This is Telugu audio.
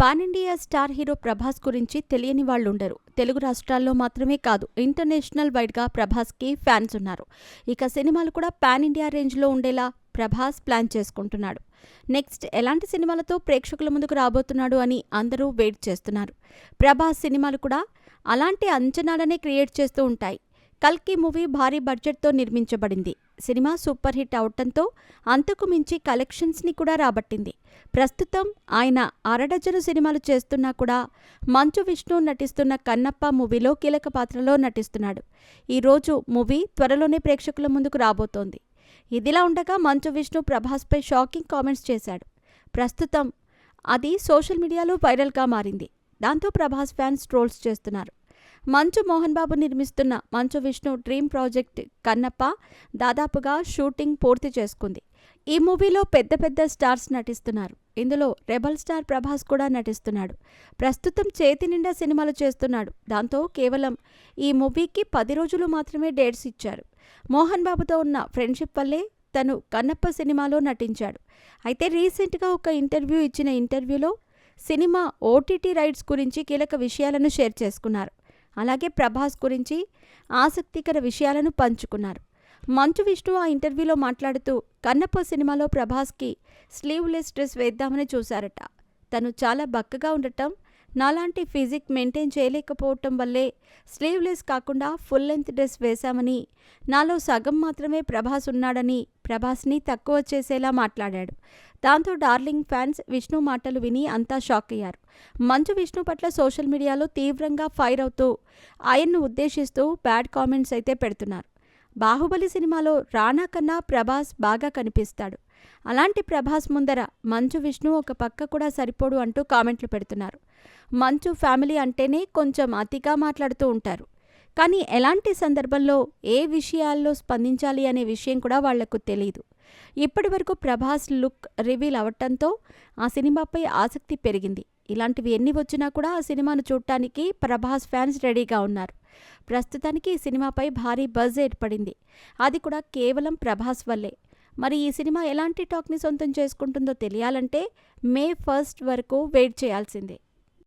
Pan India star hero Prabhas గురించి తెలియని వాళ్ళు ఉండరు తెలుగు రాష్ట్రాల్లో మాత్రమే కాదు ఇంటర్నేషనల్ వైడ్గా ప్రభాస్కి ఫ్యాన్స్ ఉన్నారు. ఇక సినిమాలు కూడా పాన్ ఇండియా రేంజ్లో ఉండేలా ప్రభాస్ ప్లాన్ చేసుకుంటున్నాడు. నెక్స్ట్ ఎలాంటి సినిమాలతో ప్రేక్షకుల ముందుకు రాబోతున్నాడు అని అందరూ వెయిట్ చేస్తున్నారు. ప్రభాస్ సినిమాలు కూడా అలాంటి అంచనాలనే క్రియేట్ చేస్తూ ఉంటాయి. కల్కి మూవీ భారీ బడ్జెట్తో నిర్మించబడింది. సినిమా సూపర్ హిట్ అవటంతో అంతకు మించి కలెక్షన్స్ని కూడా రాబట్టింది. ప్రస్తుతం ఆయన అరడజను సినిమాలు చేస్తున్నా కూడా మంచు విష్ణు నటిస్తున్న కన్నప్ప మూవీలో కీలక పాత్రలో నటిస్తున్నాడు. ఈరోజు మూవీ త్వరలోనే ప్రేక్షకుల ముందుకు రాబోతోంది. ఇదిలా ఉండగా మంచు విష్ణు ప్రభాస్పై షాకింగ్ కామెంట్స్ చేశాడు. ప్రస్తుతం అది సోషల్ మీడియాలో వైరల్గా మారింది. దాంతో ప్రభాస్ ఫ్యాన్స్ ట్రోల్స్ చేస్తున్నారు. మంచు మోహన్ బాబు నిర్మిస్తున్న మంచు విష్ణు డ్రీమ్ ప్రాజెక్ట్ కన్నప్ప దాదాపుగా షూటింగ్ పూర్తి చేసుకుంది. ఈ మూవీలో పెద్ద పెద్ద స్టార్స్ నటిస్తున్నారు. ఇందులో రెబల్ స్టార్ ప్రభాస్ కూడా నటిస్తున్నాడు. ప్రస్తుతం చేతి నిండా సినిమాలు చేస్తున్నాడు. దాంతో కేవలం ఈ మూవీకి పది రోజులు మాత్రమే డేట్స్ ఇచ్చారు. మోహన్ బాబుతో ఉన్న ఫ్రెండ్షిప్ వల్లే తను కన్నప్ప సినిమాలో నటించాడు. అయితే రీసెంట్గా ఒక ఇంటర్వ్యూ ఇచ్చిన ఇంటర్వ్యూలో సినిమా ఓటీటీ రైట్స్ గురించి కీలక విషయాలను షేర్ చేసుకున్నారు. అలాగే ప్రభాస్ గురించి ఆసక్తికర విషయాలను పంచుకున్నారు. మంచు విష్ణు ఆ ఇంటర్వ్యూలో మాట్లాడుతూ కన్నప్ప సినిమాలో ప్రభాస్కి స్లీవ్లెస్ డ్రెస్ వేద్దామని చూశారట. తను చాలా బక్కగా ఉండటం నాలాంటి ఫిజిక్ మెయింటైన్ చేయలేకపోవటం వల్లే స్లీవ్లెస్ కాకుండా ఫుల్ లెంత్ డ్రెస్ వేశామని నాలో సగం మాత్రమే ప్రభాస్ ఉన్నాడని ప్రభాస్ని తక్కువ చేసేలా మాట్లాడాడు. దాంతో డార్లింగ్ ఫ్యాన్స్ విష్ణు మాటలు విని అంతా షాక్ అయ్యారు. మంచు విష్ణు పట్ల సోషల్ మీడియాలో తీవ్రంగా ఫైర్ అవుతూ ఆయన్ను ఉద్దేశిస్తూ బ్యాడ్ కామెంట్స్ అయితే పెడుతున్నారు. బాహుబలి సినిమాలో రానా కన్నా ప్రభాస్ బాగా కనిపిస్తాడు. అలాంటి ప్రభాస్ ముందర మంచు విష్ణు ఒక పక్క కూడా సరిపోడు అంటూ కామెంట్లు పెడుతున్నారు. మంచు ఫ్యామిలీ అంటేనే కొంచెం అతిగా మాట్లాడుతూ ఉంటారు. కానీ ఎలాంటి సందర్భంలో ఏ విషయాల్లో స్పందించాలి అనే విషయం కూడా వాళ్ళకు తెలియదు ఇప్పటి వరకు ప్రభాస్ లుక్ రివీల్ అవటంతో ఆ సినిమాపై ఆసక్తి పెరిగింది. ఇలాంటివి ఎన్ని వచ్చినా కూడా ఆ సినిమాను చూడటానికి ప్రభాస్ ఫ్యాన్స్ రెడీగా ఉన్నారు. ప్రస్తుతానికి ఈ సినిమాపై భారీ బజ్ ఏర్పడింది. అది కూడా కేవలం ప్రభాస్ వల్లే. మరి ఈ సినిమా ఎలాంటి టాక్ని సొంతం చేసుకుంటుందో తెలియాలంటే మే ఫస్ట్ వరకు వెయిట్ చేయాల్సిందే.